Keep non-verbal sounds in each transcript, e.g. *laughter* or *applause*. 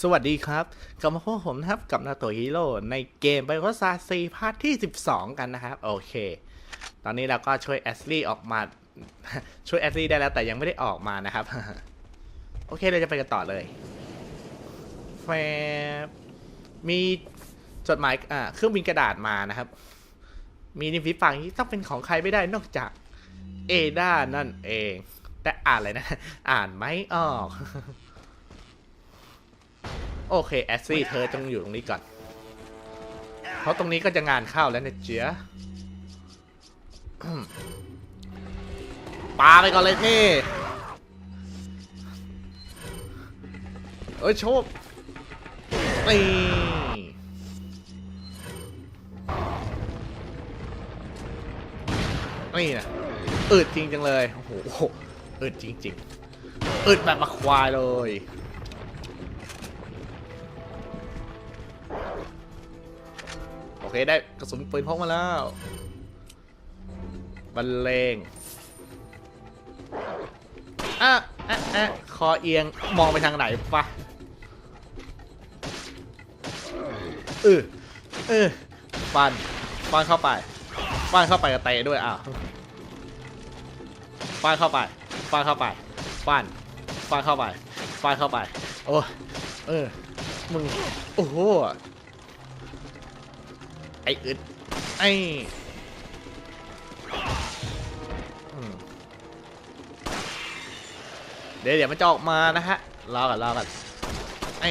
สวัสดีครับ กลับมาพบผมนะครับกับนาโตฮีโร่ในเกมไบโอซาซีพาร์ทที่ 12 กันนะครับ โอเค ตอนนี้เราก็ช่วยแอสลี่ออกมา ช่วยแอสลี่ได้แล้วแต่ยังไม่ได้ออกมานะครับ โอเคเราจะไปกันต่อเลยแฟมีจดหมายอ่าเครื่องบินกระดาษมานะครับ มีนิมฟิฟังที่ต้องเป็นของใครไม่ได้นอกจากเอด้านั่นเอง แต่อ่านอะไรนะ อ่านไม่ออก โอเคแอสซี่เธอต้องอยู่ตรงนี้ก่อน เพราะตรงนี้ก็จะงานเข้าแล้วเนะเจ๊ยปาไปก่อนเลยพี่เอ้ยโชคนี่นี่นะอึดจริงจังเลย โอ้โหอึดจริงๆอึดแบบมาควายเลย อเคได้กระสุนปืนพกมาแล้วบรรเลงอะอะอะคอเอียงมองไปทางไหนปะเออเออฟันฟันเข้าไปฟันเข้าไปกับเตะด้วยอ้าวฟันเข้าไปฟันเข้าไปฟันฟันเข้าไปฟันเข้าไป โอ้เออมึงโอ้โห ไอ้อึดไอ้เดี๋ยวเดี๋ยวมันจะออกมานะฮะ รอกันรอกันไอ้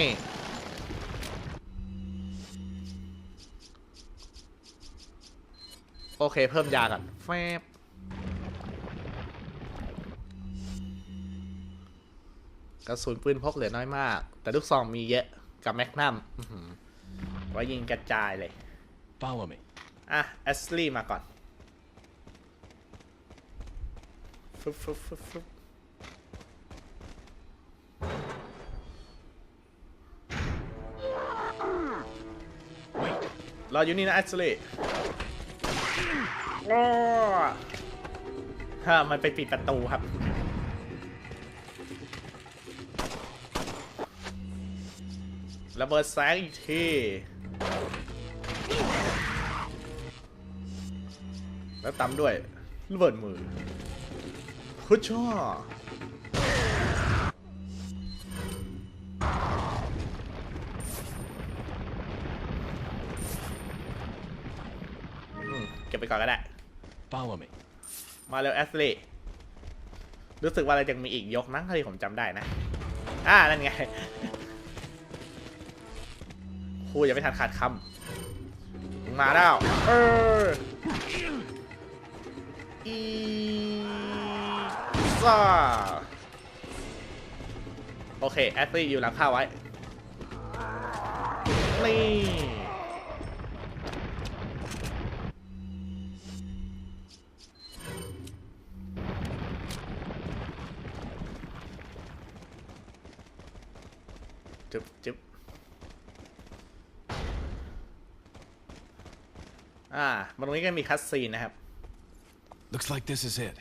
โอเค เพิ่มยากันแฟบกระสุนปืนพกเหลือน้อยมาก แต่ลูกซองมีเยอะ กับแมกนัมไว้ยิงกระจายเลย Follow me. อะแอสลีย์มาก่อนฟึบฟึบฟึบฟึบรออยู่นี่นะแอสลีย์รอฮะมันไปปิดประตูครับ ระเบิดแสงอีกที แล้วตามด้วยระเบิดมือคุชช่ออืมเก็บไปก่อนก็ได้ Follow me. มาเร็วแอสลีรู้สึกว่าเราจะมีอีกยกมั้งเท่าที่ผมจำได้นะ อ่า นั่นไงครูอย่าไม่ทันขาดคำมาแล้ว เออ อีซ่าโอเค แอสลี่อยู่หลังข้าไว้ นี่จึ๊บจึ๊บอ่ามาตรงนี้ก็มีคัสซีนนะครับ Looks like this is it.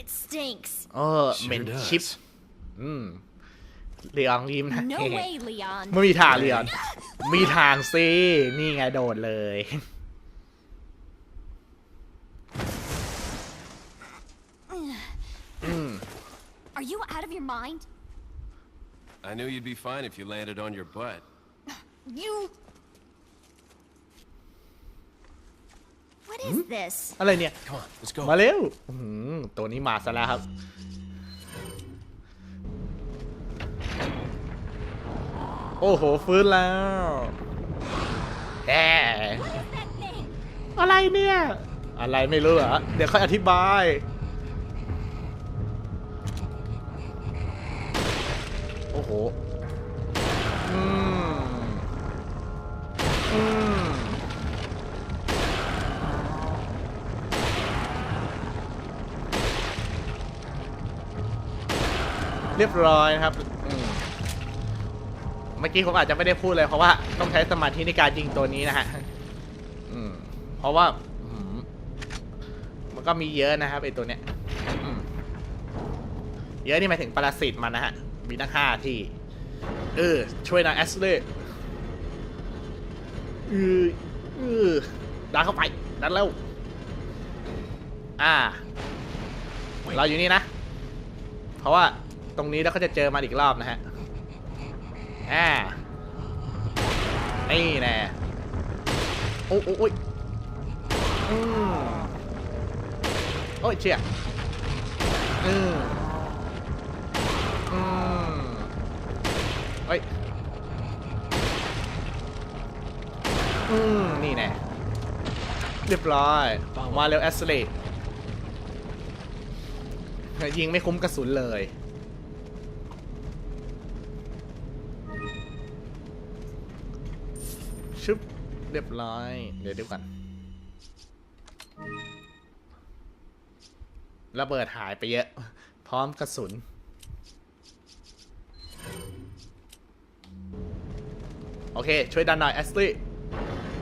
It stinks. เออเหม็น Sure ชิป does. อืมเลียงริมนะ No way, Leon. ไม่มีทางเลียนมีทางสินี่ไงโดดเลย *laughs* *sighs* Are you out of your mind? I knew you'd be fine if you landed on your butt. You. What is this? อะไรเนี่ย Come on, let's go. มาเร็วอื้อหือตัวนี้มาซะแล้วครับ โอ้โห ฟื้นแล้วแหม That thing. อะไรเนี่ย อะไรไม่รู้เหรอ เดี๋ยวค่อยอธิบาย โอ้โห เรียบร้อยนะครับอืมเมื่อกี้ผมอาจจะไม่ได้พูดเลยเพราะว่าต้องใช้สมาธิในการยิงตัวนี้นะฮะอืมเพราะว่าอืมมันก็มีเยอะนะครับไอตัวเนี้ยอืมเยอะนี่หมายถึงปรสิตมันนะฮะ มีตั้งห้าที่ เออ ช่วยนะแอสเล่เออเออดันเข้าไปดันเร็วอ่า เราอยู่นี่นะ เพราะว่า ตรงนี้เราก็จะเจอมาอีกรอบนะฮะอ่านี่แน่โอ้โอ้ยอืมโอ้ยเชี่ยอืมอืมเฮ้ยอืมนี่แน่เรียบร้อย มาเร็วแอสเลตยิงไม่คุ้มกระสุนเลย เรียบร้อย เดี๋ยวดูกันระเบิดหายไปเยอะ พร้อมกระสุน โอเค ช่วยดันหน่อยแอสลี่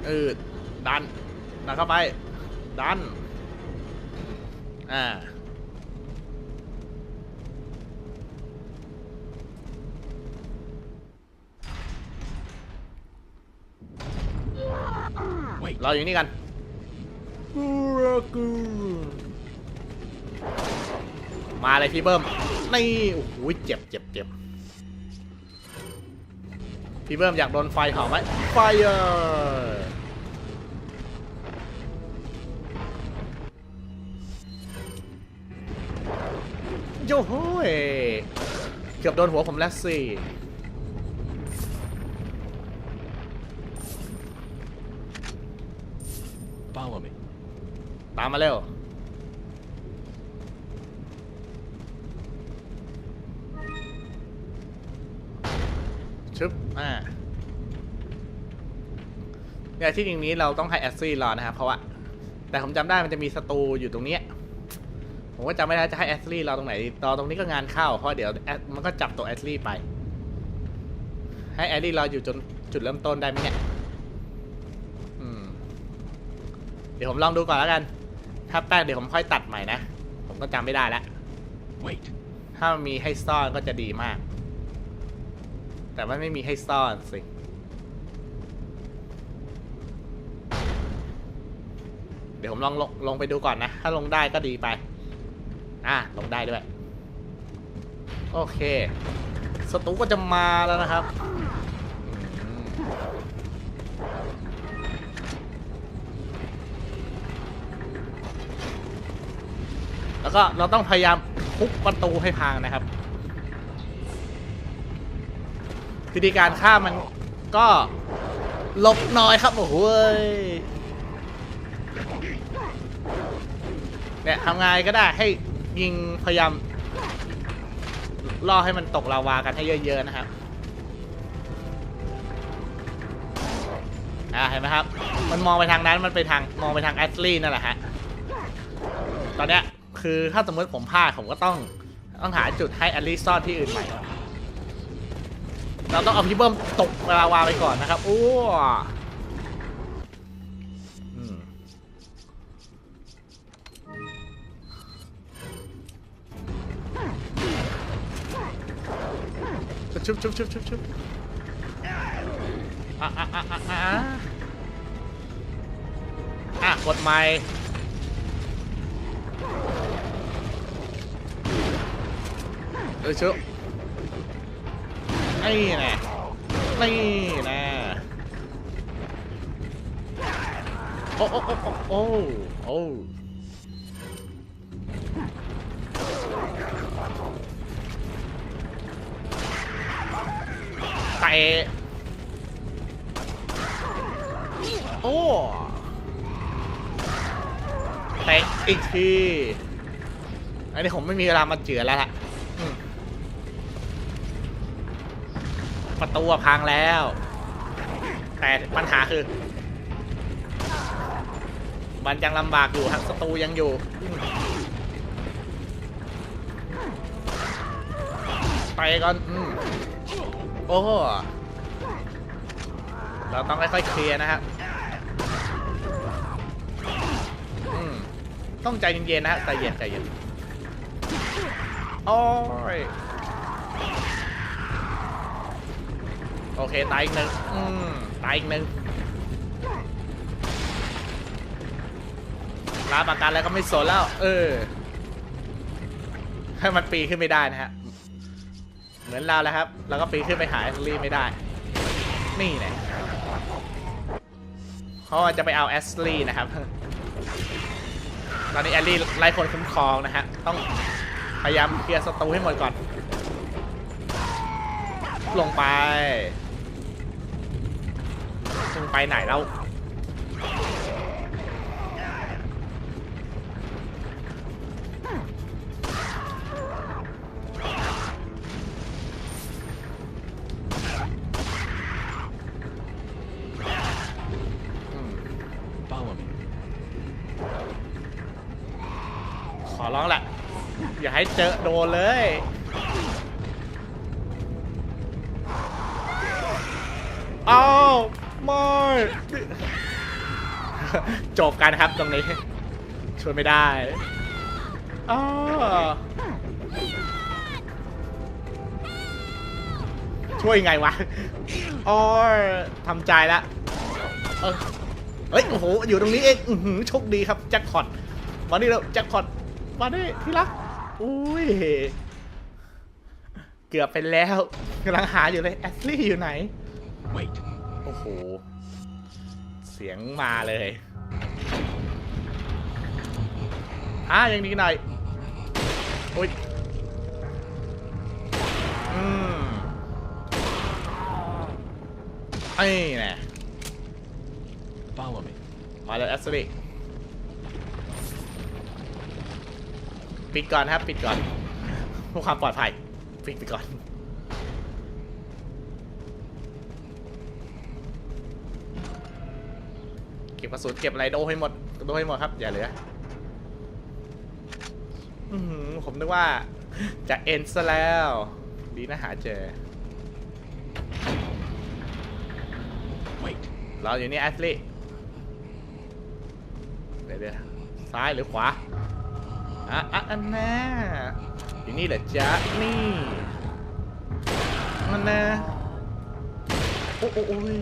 เออดันดันเข้าไป ดัน อ่า เราอยู่นี่กันมาเลยพี่เบิ้มนี่โอ้โหเจ็บเจ็บเจ็บพี่เบิ้มอยากโดนไฟเผาไหมไฟเออโย่โห้ยเกือบโดนหัวผมแล้วสิ มาเร็ว ชึบ อ่าเนี่ยที่จริงนี้เราต้องให้แอสซี่รอนะครับ เพราะว่า แต่ผมจำได้มันจะมีสตูอยู่ตรงเนี้ยผมก็จำไม่ได้จะให้แอสลี่รอตรงไหนรอตรงนี้ก็งานเข้า เพราะเดี๋ยวมันก็จับตัวแอสลี่ไป ให้แอสลี่รออยู่จนจุดเริ่มต้นได้ไหมเนี่ยเดี๋ยวผมลองดูก่อนแล้วกัน ถ้าแป้งเดี๋ยวผมค่อยตัดใหม่นะ ผมก็จำไม่ได้แล้ว Wait. ถ้ามันมีให้ซ่อนก็จะดีมาก แต่ว่าไม่มีให้ซ่อนสิ เดี๋ยวผมลองลงลงไปดูก่อนนะ ถ้าลงได้ก็ดีไป อะลงได้ด้วย โอเค สตูก็จะมาแล้วนะครับ แล้วก็เราต้องพยายามทุบประตูให้พังนะครับวิธีการฆ่ามันก็หลบน่อยครับโอ้โหเนี่ยทำไงก็ได้ให้ยิงพยายามล่อให้มันตกลาวากันให้เยอะๆนะครับอ่าเห็นไหมครับ มันมองไปทางนั้นมันไปทางมองไปทางแอสลีนั่นแหละฮะ ตอนเนี้ย คือถ้าสมมติผมพลาดผมก็ต้องต้องหาจุดให้อลลี่ซ่อนที่อื่นใหม่เราต้องเอาพี่เบิ้มตกลาวาไปก่อนนะครับโอ้อืมชุบชุบชุบชุบชุบอะอะอะอะอะอะกดไม้ เออชุบนี่แน่นี่น่โอ้โอ้โอ้โอ้โอ้เตะโอ้เตะอีกทีอันนี้ผมไม่มีเวลามาเจือแล้วล่ะ ประตูพังแล้ว แต่ปัญหาคือ มันยังลำบากอยู่ครับศัตรูยังอยู่ ไปก่อนอืมโอ้เราต้องค่อยๆเคลียร์นะครับต้องใจเย็นๆนะฮะใจเย็นใจเย็นโอ้ย โอเค ตายอีกหนึ่งอืมตายอีกหนึ่งลาประกันแล้วก็ไม่สนแล้ว เออ ให้มันปีนขึ้นไม่ได้นะฮะ เหมือนเราแล้วครับ แล้วก็ปีนขึ้นไปหาแอสลีไม่ได้ นี่แหละเพราะว่าจะไปเอาแอสลีนะครับ ตอนนี้แอลลี่ไล่คนคุ้มครองนะฮะ ต้องพยายามเคลียร์ศัตรูให้หมดก่อน ลงไป ลงไปไหนแล้ว Follow me. ขอร้องแหละอย่าให้เจอโดนเลย จบกันครับตรงนี้ช่วยไม่ได้อ้าวช่วยยังไงวะโอ้ยทำใจละเออเฮ้ย โอ้โห อยู่ตรงนี้เองอื้อหือโชคดีครับ แจ็คพอต มานี่แล้วแจ็คพอต มาดิที่รัก อุ้ย เกือบไปแล้วกำลังหาอยู่เลย แอสลี่อยู่ไหน Wait. โอ้โหเสียงมาเลยอะยังดีหน่อยอุ้ยอืมไอ้แน่ Follow me. มาเลยแอสลี่ปิดก่อนครับ ปิดก่อนเพื่อความปลอดภัยปิดไปก่อน ก็บกระสุนเก็บอะไรโดให้หมดโดให้หมดครับอย่าเหลืออืผมนึกว่าจะเอ็นซะแล้ว ดีนะหาเจอเราอยู่นี่แอสลีเดี๋ยวเดี๋ยวซ้ายหรือขวาอะอะอันน่าอยู่นี่เหรอจ๊ะนี่มันนะโอ้โอ้ย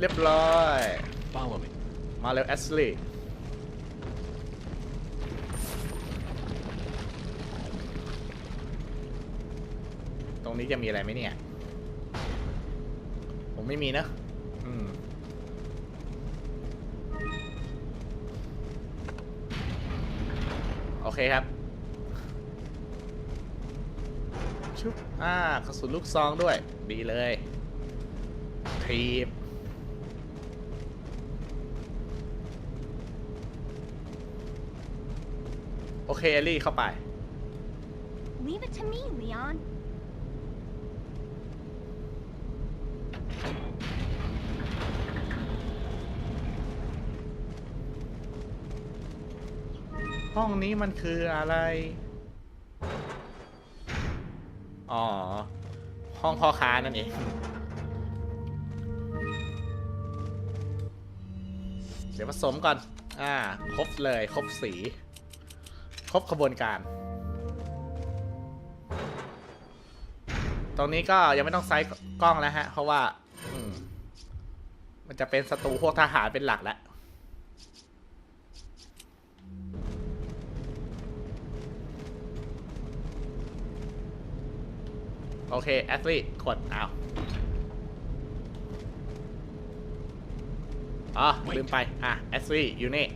เรียบร้อย Follow me. มาเร็วแอสลี่ตรงนี้จะมีอะไรไหมเนี่ย ผมไม่มีนะ อืม โอเคครับ ชุบอ่ากระสุนลูกซองด้วย ดีเลยทีบ เคเอลลี่เข้าไป Leave it to me, Leon. ห้องนี้มันคืออะไร อ๋อ ห้องพ่อค้านั่นเอง เดี๋ยวผสมก่อน อ่า ครบเลย ครบสี ครบขบวนการ ตรงนี้ก็ยังไม่ต้องไซส์กล้องแล้วฮะ เพราะว่าอืมมันจะเป็นศัตรูพวกทหารเป็นหลักแล้วโอเค แอสลี่กดเอาอ๋อลืมไป อะ แอสลี่อยู่นี่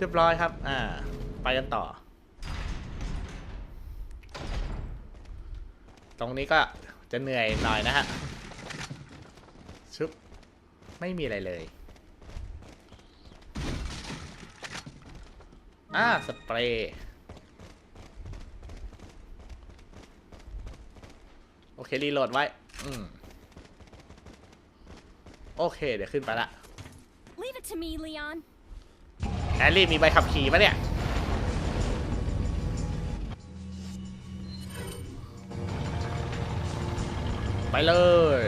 เรียบร้อยครับ อ่า ไปกันต่อ ตรงนี้ก็จะเหนื่อยหน่อยนะฮะชุบไม่มีอะไรเลย อ่า สเปรย์ โอเค รีโหลดไว้ อืม โอเค เดี๋ยวขึ้นไปละ Leave it to me, Leon. แอลลี่มีใบขับขี่ปะเนี่ย ไปเลย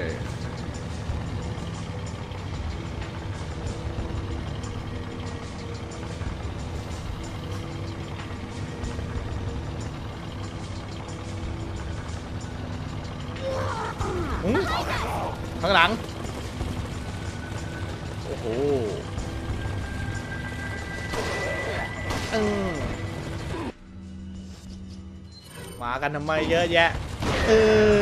ข้างหลัง อืมมากันทำไมเยอะแยะ เออ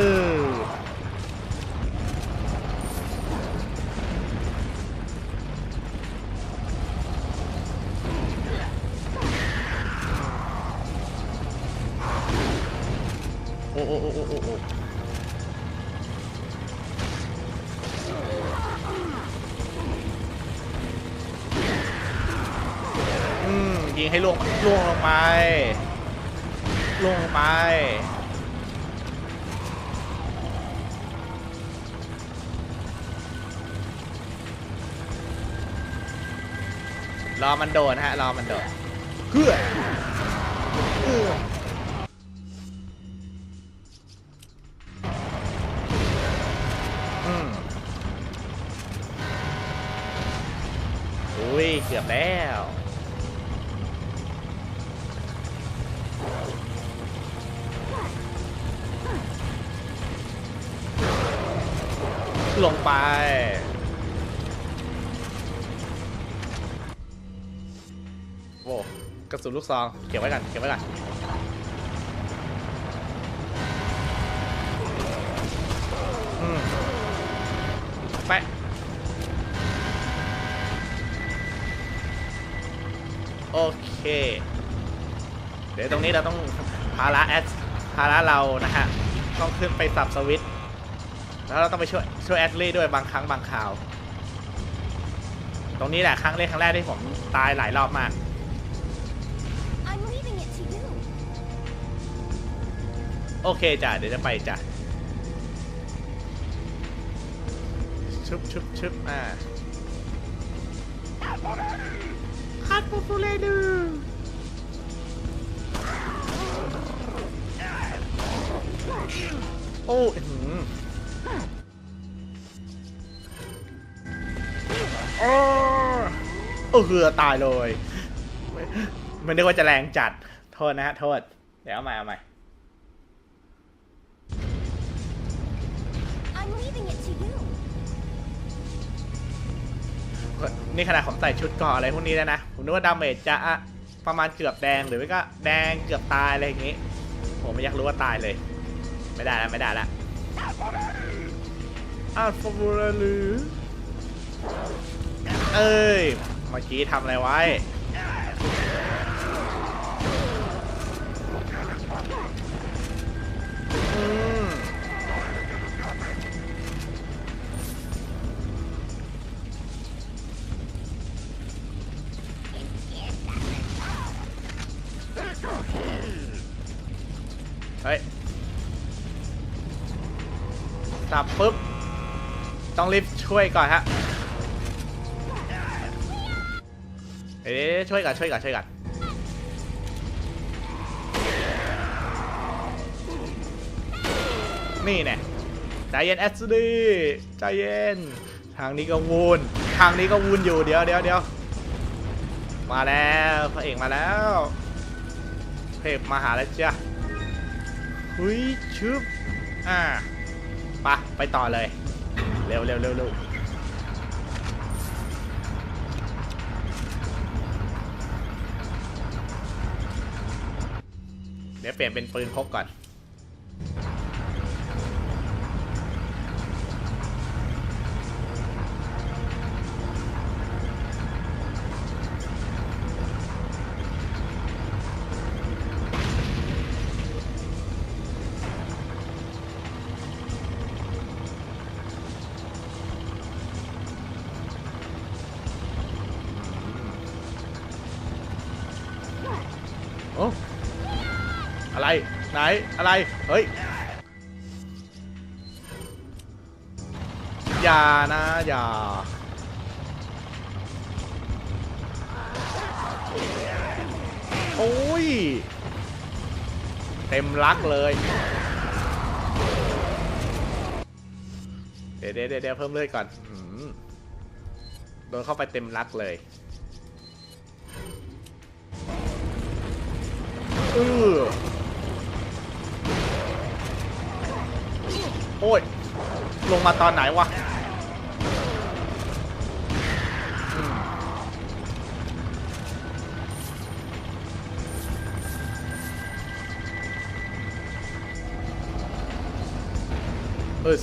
ให้ล่วงล่วงลงไปล่วงลงไปรอมันโดนฮะรอมันโดนเพื่อเอื้ออุ้ยเกือบแล้ว ไปโอ้กระสุนลูกซองเก็บไว้กันเก็บไว้กันอืมไปโอเค เดี๋ยวตรงนี้เราต้องภาระแอดภาระเรานะฮะ ต้องขึ้นไปสับสวิต แล้วเราต้องไปช่วยช่วยแอดลี่ด้วยบางครั้งบางคราว ตรงนี้แหละครั้งแรกครั้งแรกที่ผมตายหลายรอบมาก I'm leaving it to you. โอเคจ้ะเดี๋ยวจะไปจ้ะชุบชุบชุบอ่าคัดโปฟูเลดูโอ้ โอ้เหือตายเลยไม่ไม่นึกว่าจะแรงจัด โทษนะฮะ โทษ เดี๋ยวเอาใหม่เอาใหม่ I'm leaving it to you. นี่ขนาดผมใส่ชุดเก่ออะไรพวกนี้แล้วนะ ผมนึกว่าดาเมจจะอะประมาณเกือบแดงหรือไม่ก็แดงเกือบตายอะไรอย่างงี้ ผมไม่อยากรู้ว่าตายเลย ไม่ได้แล้วไม่ได้แล้วอ้าวฟอร์มูลหรือเอ้ย เมื่อกี้ทำอะไรไว้ เฮ้ย สับปุ๊บ ต้องรีบช่วยก่อนฮะ ช่วยก่อนช่วยก่อนช่วยก่อนนี่แน่ใจเย็นแอสดีใจเย็น ทางนี้ก็วูนทางนี้ก็วูนอยู่เดี๋ยวเดี๋ยวเดี๋ยวมาแล้วพระเอกมาแล้วพระเอกมาหาแล้วจ้ะหุยชึบอ่าไปะไปต่อเลย เร็วเร็วเร็วเร็ว ดี๋ยวเปลี่ยนเป็นปืนพกก่อน ไหน อะไร เฮ้ย อย่านะ อย่า โอ้ย เต็มลักเลย เดี๋ยวเดี๋ยวเดี๋ยวเพิ่มเลือดก่อนโดนเข้าไปเต็มลักเลยเออ โอ้ย ลงมาตอนไหนวะเออ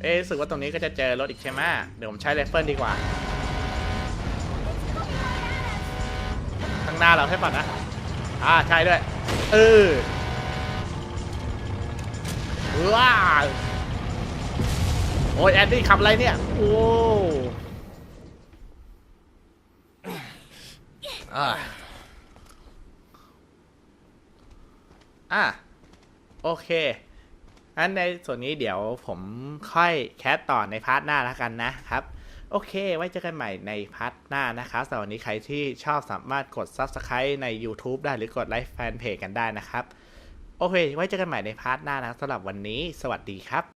เอ๊ะรู้สึกว่าตรงนี้ก็จะเจอรถอีกใช่ไหมเดี๋ยวผมใช้ไฟเฟิลดีกว่า ข้างหน้าเราให้ป่ะนะ อ่าใช่ด้วย เออว้าโอ้ยแอนดี้ขับอะไรเนี่ย โอ้อ่าอะโอเคงั้นในส่วนนี้เดี๋ยวผมค่อยแคสต่อในพาร์ทหน้าแล้วกันนะครับ โอเค ไว้เจอกันใหม่ในพาร์ทหน้านะครับสำหรับวันนี้ใครที่ชอบสามารถกด Subscribe ใน YouTube ได้หรือกดไลค์แฟนเพจกันได้นะครับ โอเค ไว้เจอกันใหม่ในพาร์ทหน้านะสำหรับวันนี้ สวัสดีครับ